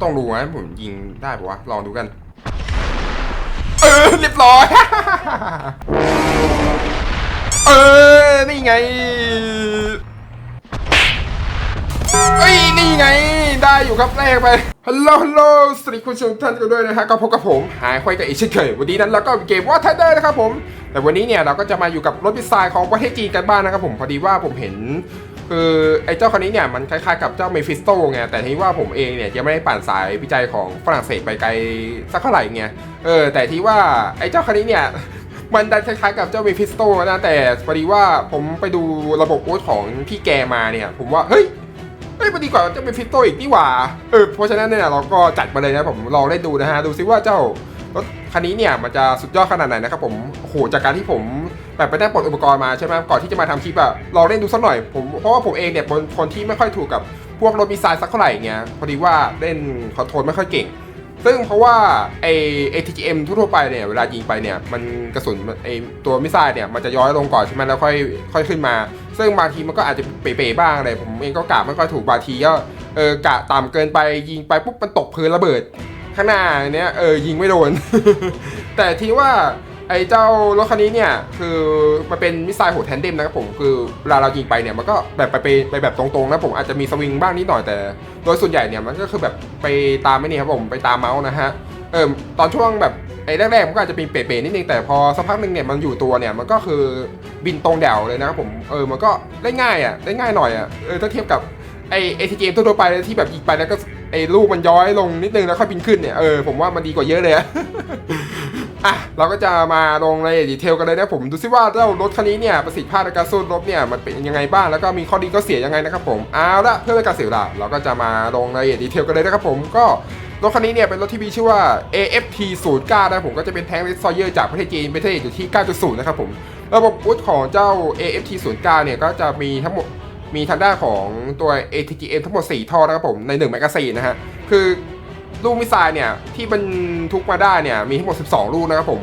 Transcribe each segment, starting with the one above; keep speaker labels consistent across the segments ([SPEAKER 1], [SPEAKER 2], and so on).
[SPEAKER 1] ต้องดูนะผมยิงได้ปะวะลองดูกัน เออเรียบร้อย เออ นี่ไงเอ้ยนี่ไง ได้อยู่ครับแรกไป ฮัลโหลฮัลโหลสวัสดีคุณชมท่านกันด้วยนะฮะก็พบกับผม หายควายกับอีกเช่นเคย วันนี้นั้นเราก็เกมว่าทันเดอร์นะครับผม แต่วันนี้เนี่ยเราก็จะมาอยู่กับรถพิซซ่าของประเทศจีนกันบ้างนะครับผม พอดีว่าผมเห็น คือไอ้เจ้าคันนี้เนี่ยมันคล้ายๆกับเจ้าเมฟิสโตไงแต่ที่ว่าผมเองเนี่ยยังไม่ได้ปั่นสายวิจัยของฝรั่งเศสไปไกลสักเท่าไหร่ไงเออแต่ที่ว่าไอ้เจ้าคันนี้เนี่ยมันดันคล้ายๆกับเจ้าเมฟิสโตนะแต่พอดีว่าผมไปดูระบบโอ๊ตของพี่แกมาเนี่ยผมว่าเฮ้ยเฮ้ยมันดีกว่าเจ้าเป็นฟิตโตอีกนี่หว่า เออ เพราะฉะนั้นเนี่ยเราก็จัดมาเลยนะผมลองเล่นดูนะฮะ ดูซิว่าเจ้า รถคันนี้เนี่ยมันจะสุดยอดขนาดไหนนะครับผมโอ้โหจากการที่ผมแบบไปได้ปลดอุปกรณ์มาใช่ไหมก่อนที่จะมาทำคลิปอะลองเล่นดูสักหน่อยผมเพราะว่าผมเองเนี่ยเป็นคนที่ไม่ค่อยถูกกับพวกรถมีไซล์สักเท่าไหร่เงี้ยพอดีว่าเล่นคอนโทรลไม่ค่อยเก่ง ซึ่งเพราะว่าไอ ATGM ทั่วไปเนี่ยเวลายิงไปเนี่ยมันกระสุนไอตัวมิสไซล์เนี่ยมันจะย้อยลงก่อนใช่ไหมแล้วค่อยค่อยขึ้นมา ซึ่งบางทีมันก็อาจจะเป๋ๆบ้างอะไรผมเองก็กะไม่ค่อยถูกบางทีก็เออกะต่ำเกินไปยิงไปปุ๊บมันตกพื้นระเบิด ข้างหน้าเนี้ยเออยิงไม่โดน แต่ทีว่าไอ้เจ้ารถคันนี้เนี่ยคือมันเป็นมิสไซล์หัวแทนเดมนะครับผมคือเวลาเรายิงไปเนี่ยมันก็แบบไปไปไปแบบตรงๆนะผมอาจจะมีสวิงบ้างนิดหน่อยแต่ โดยส่วนใหญ่เนี่ยมันก็คือแบบไปตามไม่นี่ครับผมไปตามเมาส์นะฮะเออตอนช่วงแบบไอ้แรกๆมันก็อาจจะเป็นเป๋ๆนิดนึงแต่พอสักพักหนึ่งเนี่ยมันอยู่ตัวเนี่ยมันก็คือบินตรงแดวเลยนะครับผมเออมันก็ได้ง่ายอะได้ง่ายหน่อยอะเออถ้าเทียบกับไอ้เอทีเกมทั่วไปที่แบบยิงไปแล้วก็ ไอ้ลูกมันย้อยลงนิดนึงแล้วค่อยบินขึ้นเนี่ยเออผมว่ามันดีกว่าเยอะเลยอะอะเราก็จะมาลงรายละเอียดดีเทลกันเลยนะผมดูซิว่าเจ้ารถคันนี้เนี่ยประสิทธิภาพในการสู้รบเนี่ยมันเป็นยังไงบ้างแล้วก็มีข้อดีข้อเสียยังไงนะครับผมเอาละเพื่อไม่การเสียเวลาเราก็จะมาลงรายละเอียดดีเทลกันเลยนะครับผมก็รถคันนี้เนี่ยเป็นรถที่มีชื่อว่า AFT 0 9นะผมก็จะเป็นแทงเลสซอยเยอร์จากประเทศจีนประเทศอยู่ที่ 9.0 นะครับผม ระบบอุดของเจ้า AFT 0 9เนี่ยก็จะมีทั้งหมด มีทางด้านของตัว ATGM ทั้งหมด 4 ท่อนะครับผม ใน1แมกกาซีนนะฮะ คือลูกมิสไซล์เนี่ย ที่บรรทุกมาได้เนี่ย มีทั้งหมด 12 ลูกนะครับผม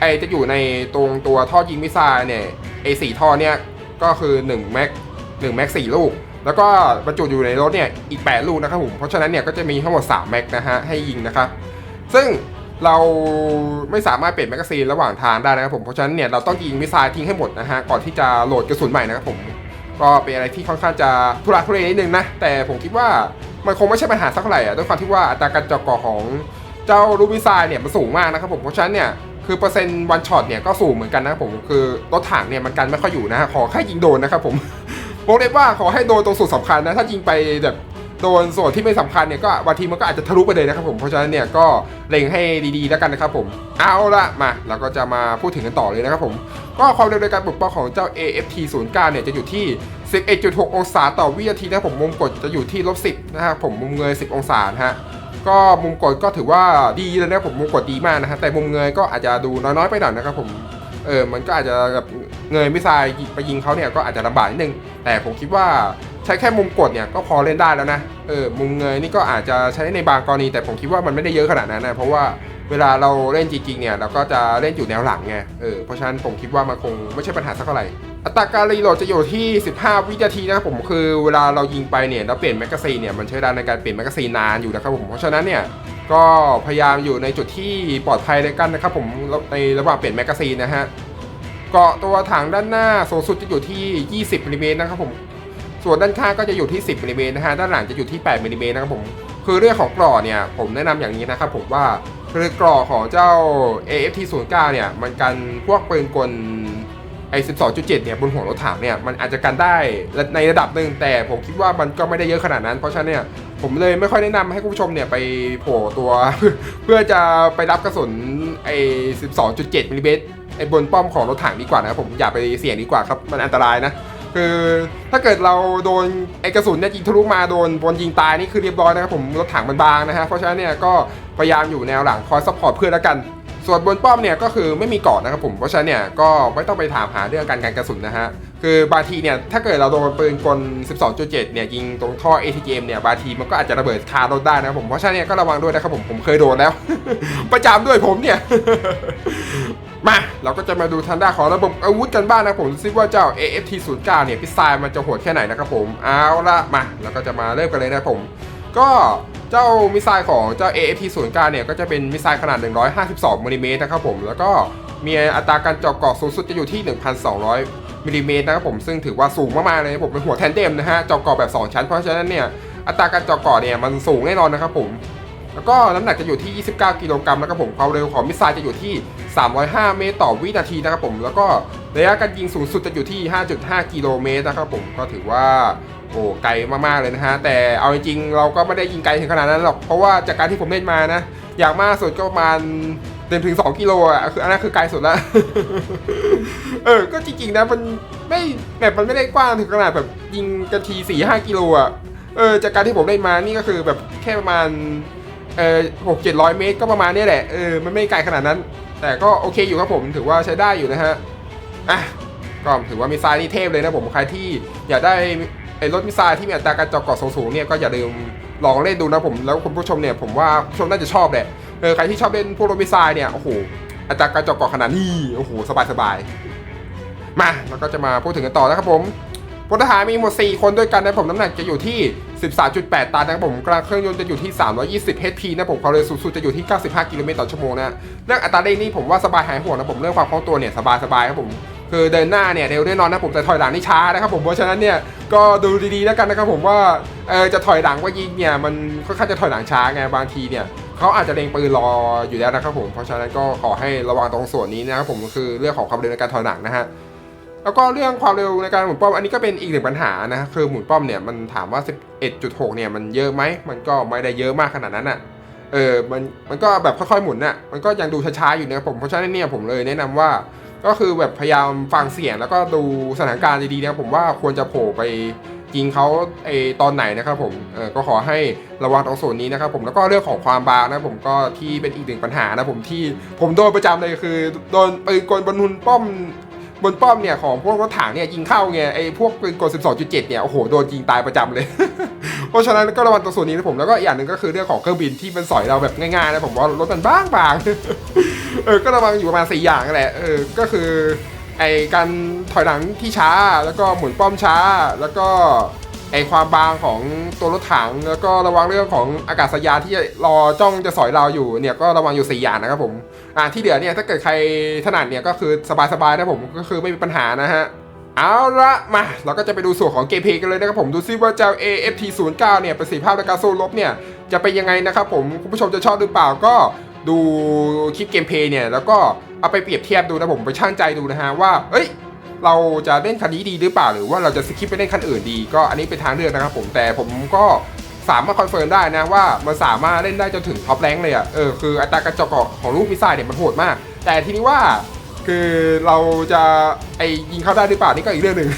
[SPEAKER 1] ไอจะอยู่ในตรงตัวท่อยิงมิสไซล์เนี่ยไอสท่อเนี่ย ก็คือ1แม็ก1แม็ก4ลูก แล้วก็บรรจุอยู่ในรถเนี่ยอีก 8 ลูกนะครับผม เพราะฉะนั้นเนี่ยก็จะมีทั้งหมด 3 แม็กนะฮะให้ยิงนะครับ ซึ่งเราไม่สามารถเปลี่ยนแมกกาซีนระหว่างทางได้นะครับผม เพราะฉะนั้นเนี่ยเราต้องยิงมิสไซล์ทิ้งให้หมดนะฮะก่อนที่จะโหลดกระสุนใหม่นะครับผม ก็เป็นอะไรที่ค่อนข้างจะทุรักทุเลนิดนึงนะ แต่ผมคิดว่ามันคงไม่ใช่ปัญหาสักเท่าไหร่อะด้วยความที่ว่าอัตราการจาะก่อของเจ้ารูบิซายเนี่ยมันสูงมากนะครับผมเพราะฉะนั้นเนี่ยคือเปอร์เซ็นต์วันช็อตเนี่ยก็สูงเหมือนกันนะครับผมคือรถถังเนี่ยมันกันไม่ค่อยอยู่นะฮะขอแค่ยิงโดนนะครับผมวงเล็บว่าขอให้โดนตรงส่วนสำคัญนะถ้ายิงไปแบบ โดนส่วนที่ไม่สำคัญเนี่ยก็บางทีมันก็อาจจะทะลุไปเลยนะครับผมเพราะฉะนั้นเนี่ยก็เล็งให้ดีๆแล้วกันนะครับผมเอาละมาเราก็จะมาพูดถึงกันต่อเลยนะครับผมก็ความเร็วในการปลดปล่อยของเจ้า AFT 0 9เนี่ยจะอยู่ที่ 11.6 องศาต่อวินาทีนะผมมุมกดจะอยู่ที่ลบ10นะครับผมมุมเงย 10 องศาฮะก็มุมกดก็ถือว่าดีเลยนะผมมุมกดดีมากนะฮะแต่มุมเงยก็อาจจะดูน้อยๆไปหน่อยนะครับผมเออมันก็อาจจะแบบเงยไม่ทรายไปยิงเขาเนี่ยก็อาจจะลำบากนิดนึงแต่ผมคิดว่า ใช้แค่มุมกดเนี่ยก็พอเล่นได้แล้วนะเออมุมเงยนี่ก็อาจจะใช้ในบางกรณี แต่ผมคิดว่ามันไม่ได้เยอะขนาดนั้นนะเพราะว่าเวลาเราเล่นจริงๆเนี่ยเราก็จะเล่นอยู่แนวหลังไงเออเพราะฉะนั้นผมคิดว่ามันคงไม่ใช่ปัญหาสักเท่าไหร่อัตราการรีโหลดจะอยู่ที่ 15 วินาทีนะผมคือเวลาเรายิงไปเนี่ยแล้วเปลี่ยนแมกกาซีนเนี่ยมันใช้เวลาในการเปลี่ยนแมกกาซีนนานอยู่นะครับผมเพราะฉะนั้นเนี่ยก็พยายามอยู่ในจุดที่ปลอดภัยเลยกันนะครับผมในระหว่างเปลี่ยนแมกกาซีนนะฮะเกาะตัวถังด้านหน้าสูงสุดจะอยู่ที่ 20มิลลิเมตรนะครับผม ส่วนด้านข้างก็จะอยู่ที่ 10มิลลิเมตรนะฮะด้านหลังจะอยู่ที่8มิลลิเมตรนะครับผมคือเรื่องของกรอเนี่ยผมแนะนำอย่างนี้นะครับผมว่าคือกรอของเจ้า AFT 0 9เนี่ยมันกันพวกปืนกลไอ้12.7 เนี่ยบนหัวรถถังเนี่ยมันอาจจะกันได้ในระดับหนึ่งแต่ผมคิดว่ามันก็ไม่ได้เยอะขนาดนั้น เพราะฉะนั้นเนี่ยผมเลยไม่ค่อยแนะนำให้คุณผู้ชมเนี่ยไปโผล่ตัวเพื่อจะไปรับกระสุนไอ้12.7มิลลิเมตรไอ้บนป้อมของรถถังดีกว่านะครับผมอย่าไปเสี่ยงดีกว่าครับมันอันตรายนะ คือถ้าเกิดเราโดนไอกระสุนเนี่ยยิงทะลุมาโดนบนยิงตายนี่คือเรียบร้อยนะครับผมรถถังมันบางนะฮะเพราะฉะนั้นเนี่ยก็พยายามอยู่แนวหลังคอยซัพพอร์ตเพื่อนแล้วกันส่วนบนป้อมเนี่ยก็คือไม่มีเกาะนะครับผมเพราะฉะนั้นเนี่ยก็ไม่ต้องไปถามหาเรื่องการกันกระสุนนะฮะคือบางทีเนี่ยถ้าเกิดเราโดนปืนกล 12.7 เนี่ยยิงตรงท่อ ATGM เนี่ยบางทีมันก็อาจจะระเบิดคารถได้นะครับผมเพราะฉะนั้นเนี่ยก็ระวังด้วยนะครับผมผมเคยโดนแล้ว ประจำด้วยผมเนี่ย มาเราก็จะมาดูทางด้านของระบบอาวุธกันบ้างนะผมซิว่าเจ้า AFT 0 9เนี่ยพิซซายมันจะโหดแค่ไหนนะครับผมเอาละมาเราก็จะมาเริ่มกันเลยนะผม ก็เจ้ามิสไซล์ของเจ้า AFP 0 9เนี่ยก็จะเป็นมิสไซล์ขนาด 152มิลลิเมตรนะครับผมแล้วก็มีอัตราการเจาะเกาะสูงสุดจะอยู่ที่ 1,200มิลลิเมตรนะครับผมซึ่งถือว่าสูงมากๆเลยผมเป็นหัวแทนเดมนะฮะเจาะเกาะแบบ 2 ชั้นเพราะฉะนั้นเนี่ยอัตราการเจาะเกาะเนี่ยมันสูงแน่นอนนะครับผม แล้วก็น้ำหนักจะอยู่ที่ 29 กิโลกรัมนะครับผมความเร็วของมิสไซล์จะอยู่ที่ 305 เมตรต่อวินาทีนะครับผม แล้วก็ระยะการยิงสูงสุดจะอยู่ที่ 5.5 กิโลเมตรนะครับผมก็ถือว่าโอ้ไกลมากๆเลยนะฮะแต่เอาจริงๆเราก็ไม่ได้ยิงไกลถึงขนาดนั้นหรอกเพราะว่าจากการที่ผมเล่นมานะ อย่างมากสุดก็ประมาณเต็มถึง 2 กิโลอะคืออันนั้นคือไกลสุดละเออก็จริงๆนะมันไม่แบบมันไม่ได้กว้างถึงขนาดแบบยิงกันที4 5 กิโลอะเออจากการที่ผมเล่นมานี่ก็คือแบบแค่ประมาณ เออหกเจ็ดร้อยเมตรก็ประมาณนี้แหละ เออ มันไม่ไกลขนาดนั้น แต่ก็โอเคอยู่ครับผม ถือว่าใช้ได้อยู่นะฮะ อะ ก็ถือว่ามิสไซล์นี่เทพเลยนะผม ใครที่อยากได้ไอ้รถมิซล์ที่มีอัตราการจาะเกาะสูงๆเนี่ยก็อย่าลืมลองเล่นดูนะผม แล้วคุณผู้ชมเนี่ยผมว่าผู้ชมน่าจะชอบแหละ เออ ใครที่ชอบเล่นพวกรถมิซล์เนี่ย โอ้โห อัตราการจาะเกาะขนาดนี้ โอ้โห สบายๆ มา แล้วก็จะมาพูดถึงกันต่อนะครับผม พลทหารมีหมด 4 คนด้วยกันนะผมน้ำหนักจะอยู่ที่ 13.8 ตันนะครับผมกลางเครื่องยนต์จะอยู่ที่ 320 HP นะผมความเร็วสูงสุดจะอยู่ที่ 95 กิโลเมตรต่อชั่วโมงนะเรื่องอัตราเร่งนี่ผมว่าสบายหายห่วงนะผมเรื่องความคล่องตัวเนี่ยสบายสบายๆครับผมคือเดินหน้าเนี่ยเร็วแน่นอนนะผมแต่ถอยหลังนี่ช้านะครับผมเพราะฉะนั้นเนี่ยก็ดูดีๆแล้วกันนะครับผมว่าเออจะถอยหลังว่ายิงเนี่ยมันค่อนข้างจะถอยหลังช้าไงบางทีเนี่ยเขาอาจจะเล็งปืนรออยู่แล้วนะครับผมเพราะฉะนั้นก็ขอให้ระวังตรงส่วนนี้นะครับผมคือเรื่องของความเร็วในการถอยหลังนะฮะ แล้วก็เรื่องความเร็วในการหมุนป้อมอันนี้ก็เป็นอีกหนึ่งปัญหานะคือหมุนป้อมเนี่ยมันถามว่า 11.6 เนี่ยมันเยอะไหมมันก็ไม่ได้เยอะมากขนาดนั้นอะเออมันมันก็แบบค่อยๆหมุนน่ะมันก็ยังดูช้าๆอยู่นะผมเพราะฉะนั้นเนี่ยผมเลยแนะนำว่า ก็คือแบบพยายามฟังเสียงแล้วก็ดูสถานการณ์ดีๆนะผมว่าควรจะโผล่ไปยิงเขาไอตอนไหนนะครับผมเออก็ขอให้ระวังตรงส่วนนี้นะครับผมแล้วก็เรื่องของความบางนะผมก็ที่เป็นอีกหนึ่งปัญหานะผมที่ผมโดนประจำเลยคือโดนปืนกลบนหุนป้อม บนป้อมเนี่ยของพวกรถถังเนี่ยยิงเข้าไงไอ้พวกปืนกด 12.7 เนี่ยโอ้โหโดนยิงตายประจำเลย เพราะฉะนั้นก็ระวังตัวส่วนนี้นะผมแล้วก็อย่างหนึ่งก็คือเรื่องของเครื่องบินที่มันสอยเราแบบง่ายๆนะผมว่ารถมันบ้างบางเออก็ระวังอยู่ประมาณสี่อย่างนั่นแหละเออก็คือไอ้การถอยหลังที่ช้าแล้วก็หมุนป้อมช้าแล้วก็ ไอความบางของตัวรถถังแล้วก็ระวังเรื่องของอากาศยานที่รอจ้องจะสอยเราอยู่เนี่ยก็ระวังอยู่สี่อย่างนะครับผมอ่าที่เหลือเนี่ยถ้าเกิดใครถนัดเนี่ยก็คือสบายๆนะผมก็คือไม่มีปัญหานะฮะเอาละมาเราก็จะไปดูส่วนของเกมเพลย์กันเลยนะครับผมดูซิว่าเจ้า AFT 0 9เนี่ยประสิทธิภาพในการสู้รบเนี่ยจะเป็นยังไงนะครับผมคุณผู้ชมจะชอบหรือเปล่าก็ดูคลิปเกมเพลย์เนี่ยแล้วก็เอาไปเปรียบเทียบดูนะผมไปช่างใจดูนะฮะว่าเอ้ย เราจะเล่นคันนี้ดีหรือเปล่าหรือว่าเราจะสคิปไปเล่นคันอื่นดีก็อันนี้เป็นทางเลือกนะครับผมแต่ผมก็สามารถคอนเฟิร์มได้นะว่ามันสามารถเล่นได้จนถึงท็อปแรงเลยอะเออคืออัตราการจาะเกาะของลูกมิสไซล์เนี่ยมันโหดมาก แต่ทีนี้ว่าคือเราจะไอยิงเข้าได้หรือเปล่านี่ก็อีกเรื่องหนึ่ง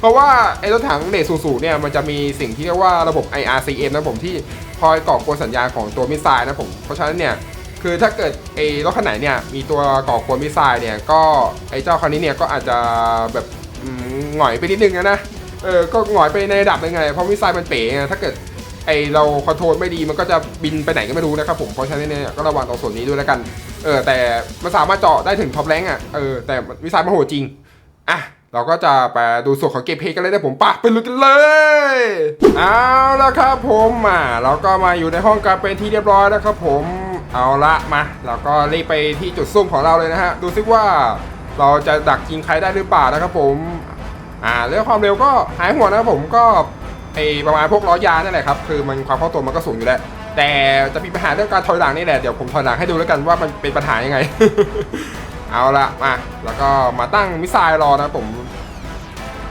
[SPEAKER 1] เพราะว่าไอรถถังเนสูงๆเนี่ยมันจะมีสิ่งที่เรียกว่าระบบ IRCM นะผมที่คอยก่อกวนสัญญาณของตัวมิสไซล์นะผมเพราะฉะนั้นเนี่ย คือถ้าเกิดไอ้รถคันไหนเนี่ยมีตัวก่อกวนมิสไซล์เนี่ยก็ไอ้เจ้าคันนี้เนี่ยก็อาจจะแบบหงอยไปนิดนึงนะนะเออก็หงอยไปในระดับหนึงไงเพราะมิสไซล์มันเป๋ไงถ้าเกิดไอเราคอนโทรลไม่ดีมันก็จะบินไปไหนก็ไม่รู้นะครับผมเพราะฉะนั้นเนี่ยก็ระวังตรงส่วนนี้ด้วยแล้วกันเออแต่มันสามารถเจาะได้ถึงท็อปแรงอะเออแต่มิสไซล์มันโหดจริงอะเราก็จะไปดูส่วนของเกมเพย์กันเลยนะผมปะไปลุยกันเลยเอาละครับผมมาเราก็มาอยู่ในห้องการเป็นที่เรียบร้อยแล้วครับผม เอาละมาเราก็รีบไปที่จุดซุ่มของเราเลยนะฮะ ดูซิว่าเราจะดักยิงใครได้หรือเปล่านะครับผม อ่าเรื่องความเร็วก็หายห่วงนะครับผมก็ไอประมาณพวกล้อยานั่นแหละครับ คือมันความคล่องตัวมันก็สูงอยู่แล้ว แต่จะมีปัญหาเรื่องการถอยหลังนี่แหละ เดี๋ยวผมถอยหลังให้ดูแล้วกันว่ามันเป็นปัญหายังไง เอาละมาแล้วก็มาตั้งมิสไซล์รอนะผม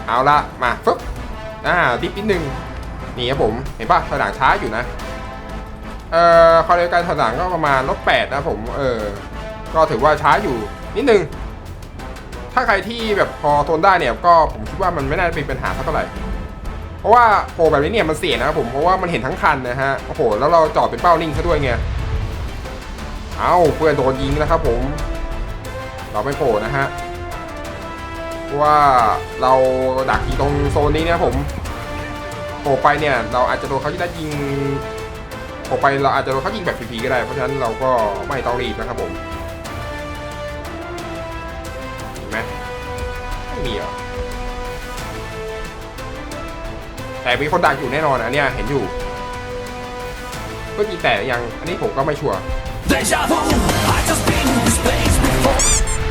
[SPEAKER 1] เอาละมาฟึบอ่าดิฟนิดนึงนี่ครับผม เห็นปะถอยหลังช้าอยู่นะ เอ่อความเร็วการถอยหลังก็ประมาณลบแปดนะผมเออก็ถือว่าช้าอยู่นิดนึง ถ้าใครที่แบบพอทนได้เนี่ยก็ผมคิดว่ามันไม่น่าจะเป็นปัญหาสักเท่าไหร่ เพราะว่าโผล่แบบนี้เนี่ยมันเสี่ยงนะครับผมเพราะว่ามันเห็นทั้งคันนะฮะโอ้โหแล้วเราจอดเป็นเป้านิ่งซะด้วยไงเอาเพื่อนโดนยิงนะครับผม เราไม่โผล่นะฮะว่าเราดักยิงตรงโซนนี้นี่ยผมโผล่ไปเนี่ย เราอาจจะโดนเขาที่ได้ยิง โผล่ไปเราอาจจะโดนเขายิงแบบฟรีๆก็ได้ เพราะฉะนั้นเราก็ไม่ต้องรีบนะครับผมเห็นไหมไม่มีเหรอแต่มีคนดักอยู่แน่นอนนะเนี่ยเห็นอยู่พื่อยิงแต่ยังอันนี้ผมก็ไม่ชัวร์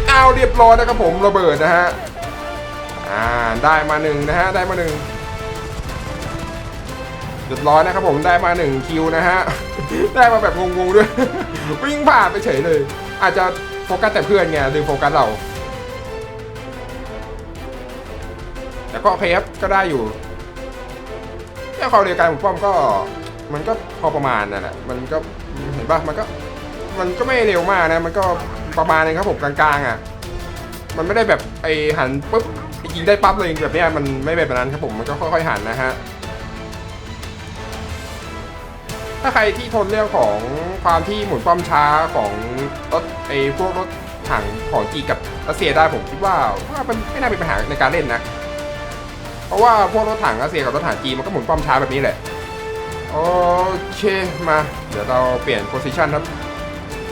[SPEAKER 1] เอาเรียบร้อยนะครับผมระเบิดนะฮะอ่าได้มาหนึ่งนะฮะได้มาหนึ่ง เรียบร้อยนะครับผมได้มาหนึ่งคิวนะฮะ ได้มาแบบงงๆด้วย วิ่งผ่านไปเฉยเลย อาจจะโฟกัสแต่เพื่อนไงลืมโฟกัสเรา แต่ก็โอเคครับก็ได้อยู่แค่ความเร็วการหมุนป้อมก็ มันก็พอประมาณนั่นแหละมันก็เห็นปะมันก็มันก็ไม่เร็วมากนะ มันก็ประมาณนึงครับผมกลางๆอะ มันไม่ได้แบบไอหันปุ๊บยิงได้ปั๊บเลยแบบนี้มันไม่แบบนั้นครับผมมันก็ค่อยๆหันนะฮะ ถ้าใครที่ทนเรื่องของความที่หมุนป้อมช้าของรถไอพวกรถถังของจีกับรัสเซียได้ผมคิดว่าว่ามันไม่น่าเป็นปัญหาในการเล่นนะ เพราะว่าพวกรถถังรัสเซียกับรถถังจีมันก็หมุนป้อมช้าแบบนี้แหละ โอเคมา เดี๋ยวเราเปลี่ยนโพซิชันครับ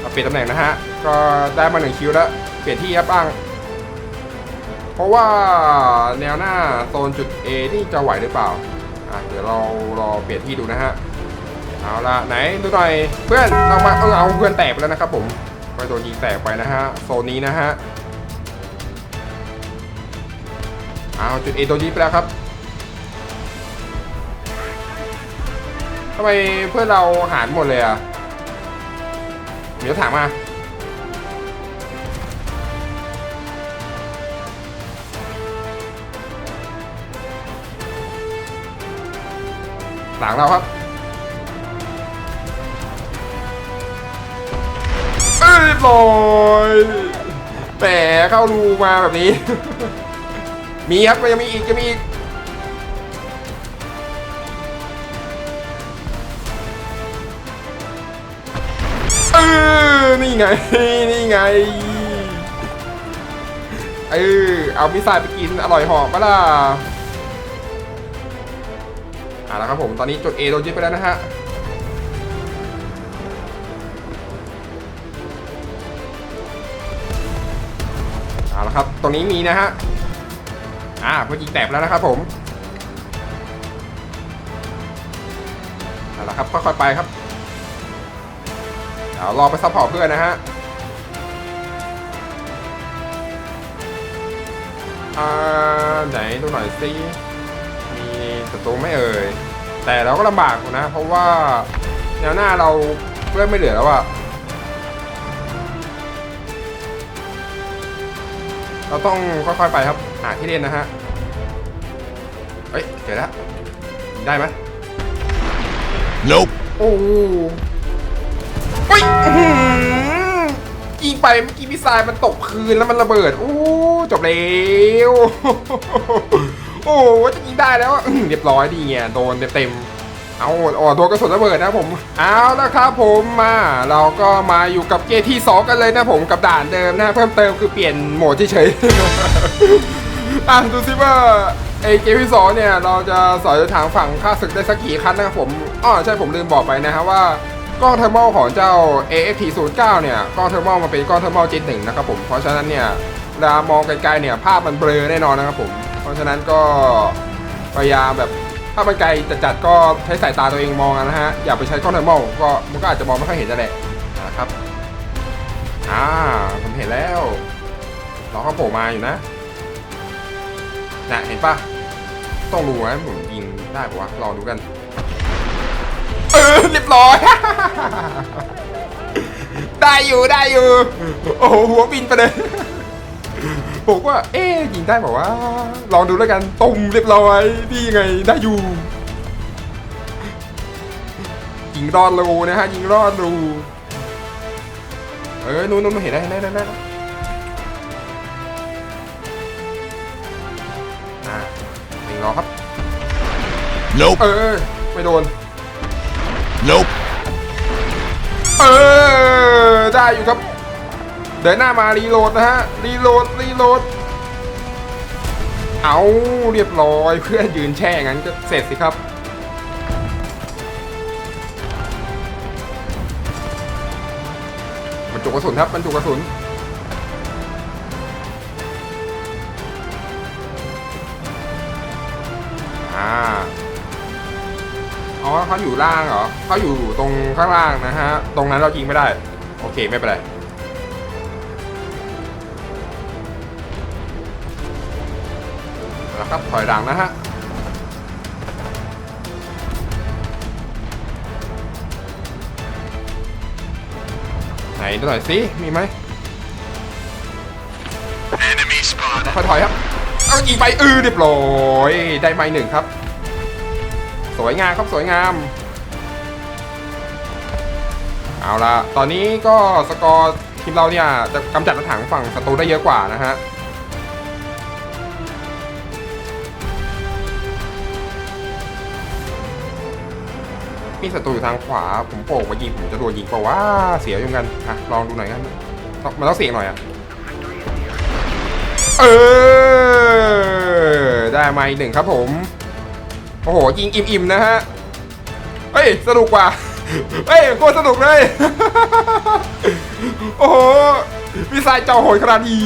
[SPEAKER 1] เราเปลี่ยนตำแหน่งนะฮะ ก็ได้มาหนึ่งคิวแล้ว เปลี่ยนที่ยับบ้าง เพราะว่าแนวหน้าโซนจุด A นี่จะไหวหรือเปล่า อะเดี๋ยวเรารอเปลี่ยนที่ดูนะฮะ เอาละไหนดูหน่อยเพื่อนเอามาเอาเอาเพื่อนแตกไปแล้วนะครับผมไปโดนยิงแตกไปนะฮะโซนนี้นะฮะเอาจุด A โดนยิงไปแล้วครับทำไมเพื่อนเราหารหมดเลยอะเดี๋ยวถามมาหลังเราครับ ยเรียบร้อยแหมเข้ารูมาแบบนี้ มีครับมันยังมีอีกจะมีอีกเออนี่ไง นี่ไง เออ เอามิสไซล์ไปกิน อร่อยหอมปะล่ะอะแล้วครับผม ตอนนี้จุด A โดนยึดไปแล้วนะฮะ เอาละครับตรงนี้มีนะฮะอ่าเพื่อยิงแตกแล้วนะครับผมเอาละครับค่อยๆไปครับเดี๋ยวรอไปซัพพอร์ตเพื่อนนะฮะอ่าไหนดูหน่อยสิมีศัตรูไม่เอ่ยแต่เราก็ลำบากนะ เพราะว่าแนวหน้าเราเพื่อนไม่เหลือแล้วอะ เราต้องค่อยๆไปครับหาที่เล่นนะฮะเฮ้ยเจอแล้วได้ไหม
[SPEAKER 2] Nope.
[SPEAKER 1] โอ้เฮ้ยอื้อหือยิงไปเมื่อกี้พี่สายมันตกคืนแล้วมันระเบิดโอ้จบแล้วโอ้จะยิงได้แล้วอะอื้อเรียบร้อยดีเงี้ยโดนเต็มๆ เอาอ๋อโดนกระสุนระเบิดนะผมเอาละครับผมมาเราก็มาอยู่กับเกมที่สองกันเลยนะผมกับด่านเดิมนะเพิ่มเติมคือเปลี่ยนโหมดเฉยๆอะดูสิว่าไอเกมที่สองเนี่ยเราจะสอยทางฝั่งค่าศึกได้สักกี่คันนะครับผมอ๋อใช่ผมลืมบอกไปนะฮะว่ากล้องเทอร์โมของเจ้า AFT 0 9เนี่ยกล้องเทอร์โมมันเป็นกล้องเทอร์โมจิตหนึ่งนะครับผมเพราะฉะนั้นเนี่ยเวลามองไกลๆเนี่ยภาพมันเบลอแน่นอนนะครับผมเพราะฉะนั้นก็พยายามแบบ ถ้ามันไกลจัดๆก็ใช้สายตาตัวเองมองนะฮะ อย่าไปใช้กล้องเทอร์โมก็มันก็อาจจะมองไม่ค่อยเห็นนั่นแหละนะครับอ่าผมเห็นแล้วเราก็โผล่มาอยู่นะนะเห็นปะต้องรู้นะผมยิงได้ปะวะลองดูกัน เออเรียบร้อย ได้อยู่ได้อยู่ โอ้โหหัวบินไปเลย ผมว่าเอ๊ะยิงได้ปะวะลองดูแล้วกันตุ่มเรียบร้อยนี่ยังไงได้อยู่ยิงรอดรูนะฮะยิงรอดรูเออนู้นนู้นเห็นได้เห็นได้เห็นได้อ่าหนึ่งรอครับ
[SPEAKER 2] Nope.
[SPEAKER 1] เออไม่โดน
[SPEAKER 2] Nope.
[SPEAKER 1] เออได้อยู่ครับเดินหน้ามารีโหลดนะฮะรีโหลดรีโหลดเอาเรียบร้อยเพื่อนยืนแช่งั้นก็เสร็จสิครับ มันจุกกระสุนครับมันจุกกระสุนอ่าอ๋อเขาอยู่ล่างเหรอเขาอยู่ตรงข้างล่างนะฮะ ตรงนั้นเรายิงไม่ได้ โอเคไม่เป็นไร อยหลังนะฮะไหนดูหน่อยสิมีไหมค่อยถอยครับเอายิงไปเออเรียบร้อยได้ไม้หนึ่งครับ สวยงามครับสวยงาม เอาละตอนนี้ก็สกอร์ทีมเราเนี่ยจะกำจัดกรถถังฝั่งศัตรูได้เยอะกว่านะฮะ มีศัตรูอยู่ทางขวา ผมโผล่มายิงผมจะโดนยิงเปล่าว่าเสียอยู่กันอะลองดูหน่อยกันมันต้องเสียงหน่อยอะเออได้มาอีกหนึ่งครับผม โอ้โหยิงอิ่มๆนะฮะเฮ้ยสนุกกว่าเฮ้ยโคตรสนุกเลย โอ้โหมีสายเจ้าโหยขนาดนี้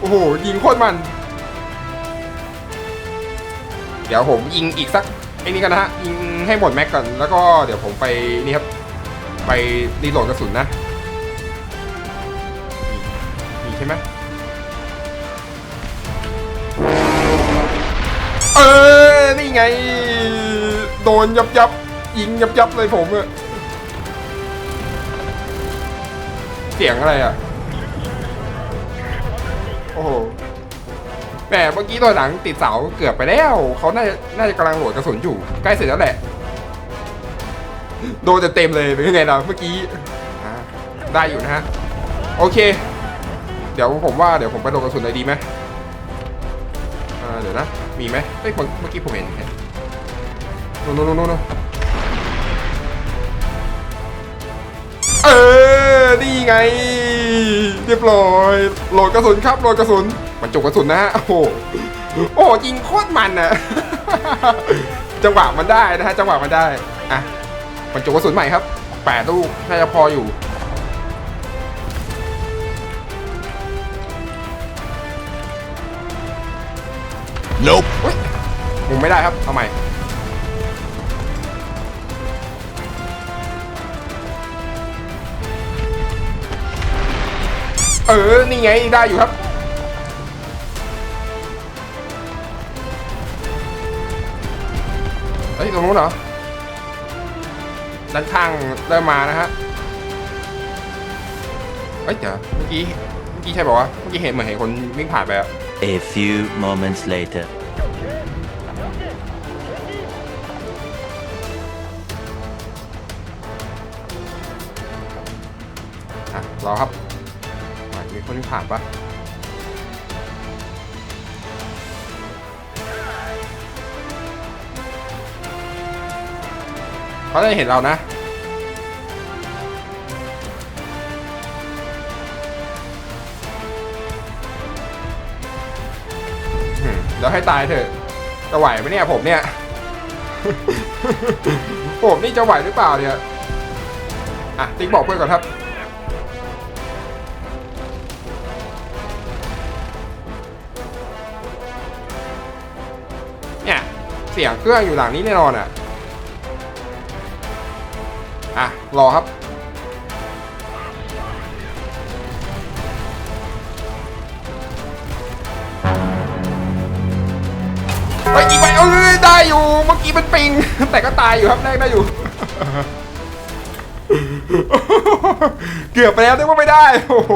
[SPEAKER 1] โอ้โหยิงโคตรมัน เดี๋ยวผมยิงอีกสัก ไอ้นี่กันนะฮะยิงให้หมดแม็กก่อนแล้วก็เดี๋ยวผมไปนี่ครับไปรีโหลดกระสุนนะมีใช่ไหมเออนี่ไง โดนยับยับยิงยับยับเลยผมอะเสียงอะไรอะโอ้โห แหมเมื่อกี้ตัวหลังติดเสาเกือบไปแล้วเขาน่าจะน่าจะกำลังโหลดกระสุนอยู่ใกล้เสร็จแล้วแหละ โดนเต็มเลยเป็นยังไงล่ะเมื่อกี้ได้อยู่นะฮะโอเค เดี๋ยวผมว่าเดี๋ยวผมไปโหลดกระสุนเลยดีไหมเดี๋ยวนะมีไหมเฮ้ยเมื่อกี้ผมเห็นนู่นนู่นนู่นนู่นเออนี่ไง เรียบร้อยโหลดกระสุนครับโหลดกระสุน รรจุกระสุนนะฮะโอ้โหโอ้โหยิงโคตรมันอะจังหวะมันได้นะฮะจังหวะมันได้อะบรรจุกระสุนใหม่ครับแปดลูกน่าจะพออยู่
[SPEAKER 2] Nope.
[SPEAKER 1] อุ้ยมุมไม่ได้ครับ เอาใหม่ เออ นี่ไง ได้อยู่ครับ ฮ้ยตรงนู้นเหรอ ด้านข้างเริ่มมานะฮะเฮ้ยเดี๋ยวเมื่อกี้เมื่อกี้ใช่ป่าวะเมื่อกี้เห็นเหมือนเห็นคนวิ่งผ่านไปอะ
[SPEAKER 3] A few moments later.
[SPEAKER 1] อะรอครับอะมีคนที่ผ่านปะ เขาจะเห็นเรานะ เดี๋ยวให้ตายเถอะจะไหวไหมเนี่ยผมเนี่ย ผมนี่จะไหวหรือเปล่าเนี่ย อะ ติ๊กบอกเพื่อนก่อนครับเนี่ยเสียงเครื่องอยู่หลังนี้แน่นอนอะ อะ รอครับไปยิงไปเอ้ยได้อยู่ เมื่อกี้เป็นปิง แต่ก็ตายอยู่ครับแรกได้อยู่ เกือบไปแล้วนึกว่าไม่ได้ โอ้โห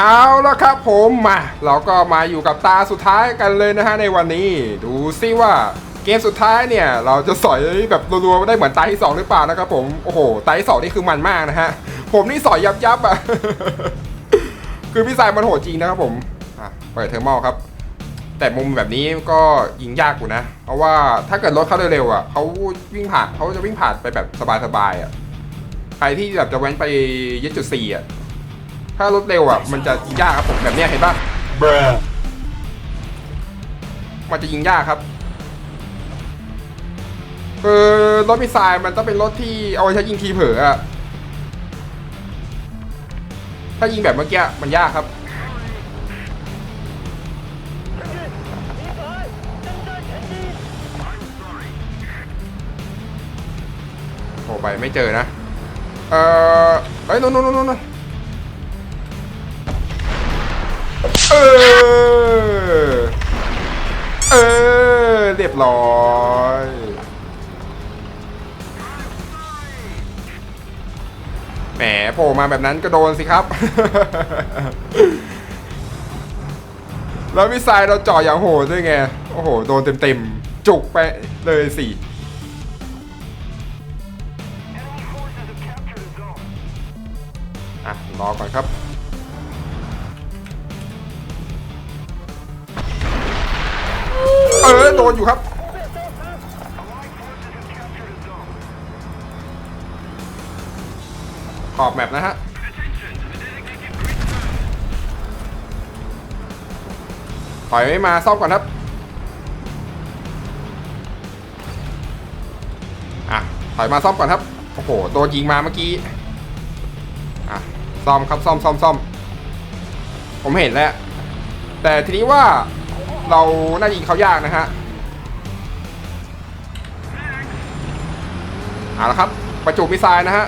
[SPEAKER 1] เอาละครับผมมา เราก็มาอยู่กับตาสุดท้ายกันเลยนะฮะในวันนี้ ดูซิว่า เกมสุดท้ายเนี่ย เราจะสอยแบบรัวๆได้เหมือนตาที่สองหรือเปล่านะครับผมโอ้โหตาที่สองนี่คือมันมากนะฮะผมนี่สอยยับยับๆอะคือพี่สายมันโหดจริงนะครับผมอะเปิดเทอร์มอลครับ แต่มุมแบบนี้ก็ยิงยากอยู่นะ เพราะว่าถ้าเกิดรถเขาเร็วๆอะเขาวิ่งผ่านเขาจะวิ่งผ่านไปแบบสบายๆอะใครที่แบบจะแว้นไปยึดจุดสี่อะถ้ารถเร็วอะมันจะยิงยากครับผมแบบเนี้ยเห็นปะ
[SPEAKER 2] Bruh.
[SPEAKER 1] มันจะยิงยากครับ คือรถมิสไซล์มันต้องเป็นรถที่เอาไว้ใช้ยิงทีเผลออะถ้ายิงแบบเมื่อกี้มันยากครับไปไม่เจอนะ เออเฮ้ยนู่นนู่นนู่นนู่นเออ เออ เรียบร้อย แหมโผล่มาแบบนั้นก็โดนสิครับ แล้วมิสไซล์เราเจ่ออย่างโหดด้วยไง โอ้โห โดนเต็มๆ จุกไปเลยสิอะรอก่อนครับเออโดนอยู่ครับ ขอบแมปนะฮะถอยไม่มาซ่อมก่อนครับ อะ ถอยมาซ่อมก่อนครับ โอ้โหโดนยิงมาเมื่อกี้ อะ ซ่อมครับซ่อมซ่อมซ่อม ผมเห็นแล้ว แต่ทีนี้ว่าเราน่าจะยิงเขายากนะฮะ เอาละครับ ประจุมิไซล์นะฮะ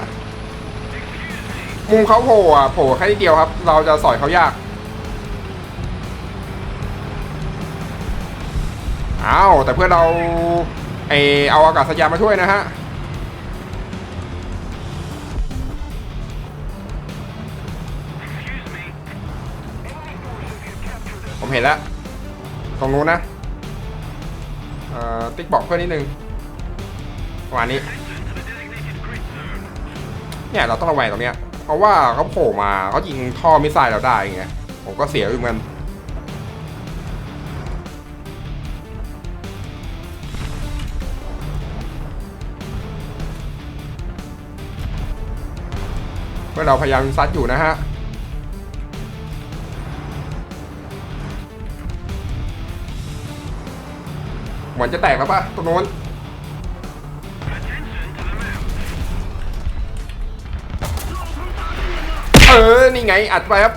[SPEAKER 1] มุมเขาโผล่อะโผล่แค่นิดเดียวครับ เราจะสอยเขายากอ้าวแต่เพื่อนเราไอเอาอากาศยานมาช่วยนะฮะผมเห็นแล้วตรงนู้นนะติ๊กบอกเพื่อนนิดนึงประมาณนี้เนี่ยเราต้องระแวงตรงเนี้ย ราะว่าเขาโผล่มาเขายิงท่อมิสไซล์เราได้ไงผมก็เสียอยู่เหมือนกันเมื่อเราพยายามซัดอยู่นะฮะเหมือนจะแตกแล้วปะตรงนู้น เออ นี่ไง อัดไปครับ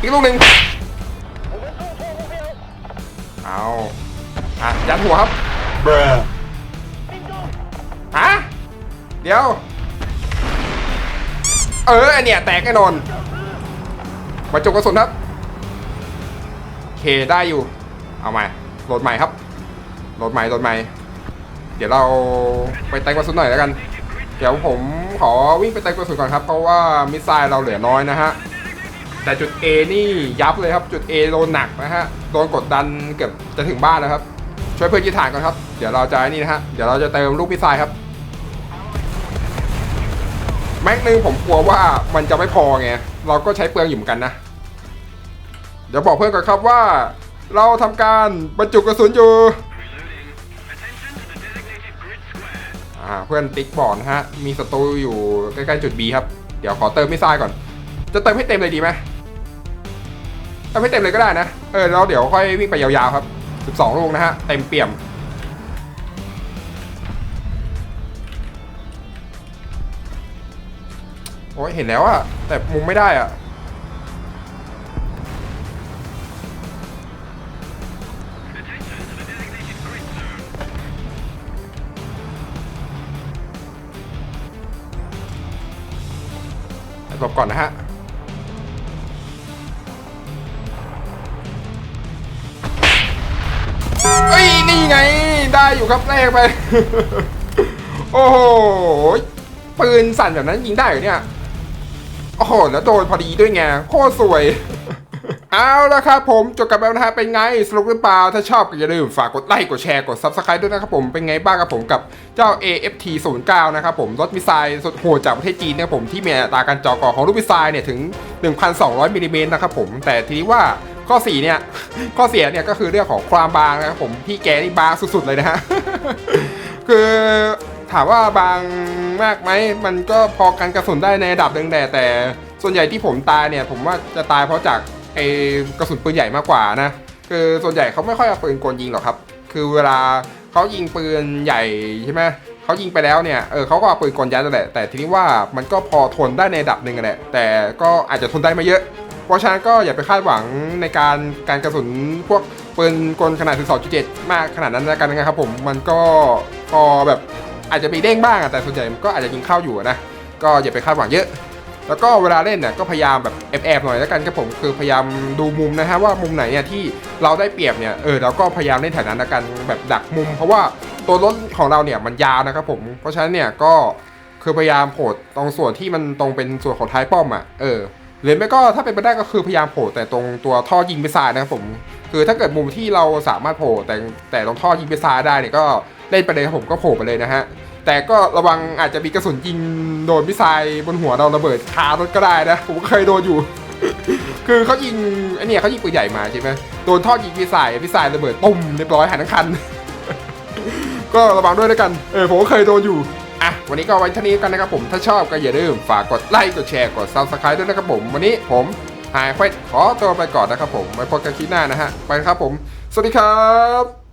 [SPEAKER 1] อีกลูกหนึ่งเอาอะยัดหัวครับ
[SPEAKER 3] Bruh.
[SPEAKER 1] ฮะ เดี๋ยว เออ อันเนี่ยแตกแน่นอน มาจบกระสุนครับโอเคได้อยู่ เอาใหม่ โหลดใหม่ครับ โหลดใหม่ โหลดใหม่ เดี๋ยวเราไปแต่งกระสุนหน่อยแล้วกัน เดี๋ยวผมขอวิ่งไปแต่กระสุนก่อนครับ เพราะว่ามิสไซล์เราเหลือน้อยนะฮะ แต่จุด A นี่ยับเลยครับ จุด A โดนหนักนะฮะ โดนกดดันเกือบจะถึงบ้านแล้วครับ ช่วยเพื่อนยึดฐานก่อนครับ เดี๋ยวเราจะนี่นะฮะ เดี๋ยวเราจะเติมลูกมิสไซล์ครับ แม็กนึงผมกลัวว่ามันจะไม่พอไง เราก็ใช้เปลืองอยู่เหมือนกันนะ เดี๋ยวบอกเพื่อนก่อนครับว่า เราทำการบรรจุกระสุนอยู่ อ่าเพื่อนติ๊กบอกนะฮะ มีศัตรูอยู่ใกล้ๆจุด B ครับ เดี๋ยวขอเติมมิสไซล์ก่อน จะเติมให้เต็มเลยดีไหมเติมให้เต็มเลยก็ได้นะ เออแล้วเดี๋ยวค่อยวิ่งไปยาวๆครับ 12 ลูกนะฮะ เต็มเปี่ยม โอ้ยเห็นแล้วอะแต่มุมไม่ได้อะ ลบก่อนนะฮะเอ้ย นี่ไง ได้อยู่ครับแรกไป โอ้โห ปืนสั่นแบบนั้นยิงได้เหรอเนี่ย โอ้โห แล้วโดนพอดีด้วยไง โคตรสวย เอาละครับผมจบกันแล้วนะฮะเป็นไงสรุปหรือเปล่า ถ้าชอบก็อย่าลืมฝากกดไลค์กดแชร์กด Subscribe ด้วยนะครับผมเป็นไงบ้างครับผมกับเจ้า AFT 09นะครับผมรถมิสไซล์สุดโหดจากประเทศจีนนะครับผมที่มีอัตราการจ่อก่อของลูกมิสไซล์เนี่ยถึง 1,200มิลลิเมตรนะครับผมแต่ทีนี้ว่าข้อ4เนี่ยข้อเสียเนี่ยก็คือเรื่องของความบางนะครับผมพี่แกนี่บางสุดๆเลยนะฮะคือถามว่าบางมากไหมมันก็พอกันกระสุนได้ในระดับหนึ่งแต่แต่ ส่วนใหญ่ที่ผมตายเนี่ย ผมว่าจะตายเพราะจาก ไอกระสุนปืนใหญ่มากกว่านะ คือส่วนใหญ่เขาไม่ค่อยเอาปืนกลยิงหรอกครับ คือเวลาเขายิงปืนใหญ่ใช่ไหมเขายิงไปแล้วเนี่ย เออเขาก็เอาปืนกลยัดนั่นแหละ แต่ทีนี้ว่ามันก็พอทนได้ในระดับหนึ่งแหละ แต่ก็อาจจะทนได้ไม่เยอะ เพราะฉะนั้นก็อย่าไปคาดหวังในการการกระสุนพวกปืนกลขนาด12.7 มากขนาดนั้นแล้วกันนะครับผม มันก็พอแบบอาจจะมีเด้งบ้างแต่ส่วนใหญ่มันก็อาจจะยิงเข้าอยู่นะ ก็อย่าไปคาดหวังเยอะ แล้วก็เวลาเล่นเนี่ยก็พยายามแบบแอบๆหน่อยแล้วกันครับผมคือพยายามดูมุมนะฮะว่ามุมไหนเนี่ยที่เราได้เปรียบเนี่ยเออเราก็พยายามเล่นแถวนั้นแล้วกันแบบดักมุม เพราะว่าตัวรถของเราเนี่ยมันยาวนะครับผมเพราะฉะนั้นเนี่ยก็คือพยายามโผล่ตรงส่วนที่มันตรงเป็นส่วนของท้ายป้อมอะเออหรือไม่ก็ถ้าเป็นไปได้ก็คือพยายามโผล่แต่ตรงตัวท่อยิงไปซ้ายนะครับผมคือถ้าเกิดมุมที่เราสามารถโผล่แต่แต่ตรงท่อยิงไปซ้ายได้เนี่ยก็เล่นไปเลยครับผมก็โผล่ไปเลยนะฮะ แต่ก็ระวังอาจจะมีกระสุนยิงโดนมิไซล์บนหัวเราระเบิดคารถก็ได้นะ ผมเคยโดนอยู่ คือเขายิงไอเนี่ยเขายิงปืนใหญ่มาใช่ไหมโดนท่อยิงมิไซล์มิไซล์ระเบิดตุ้มเรียบร้อยหายทั้งคัน ก็ระวังด้วยแล้วกัน เออผมก็เคยโดนอยู่อะวันนี้ก็ไว้เท่านี้กันนะครับผมถ้าชอบก็อย่าลืมฝากกดไลค์กดแชร์กด subscribe ด้วยนะครับผม วันนี้ผมหายเควสขอตัวไปก่อนนะครับผมไว้พบกันคลิปหน้านะฮะไปครับผม สวัสดีครับ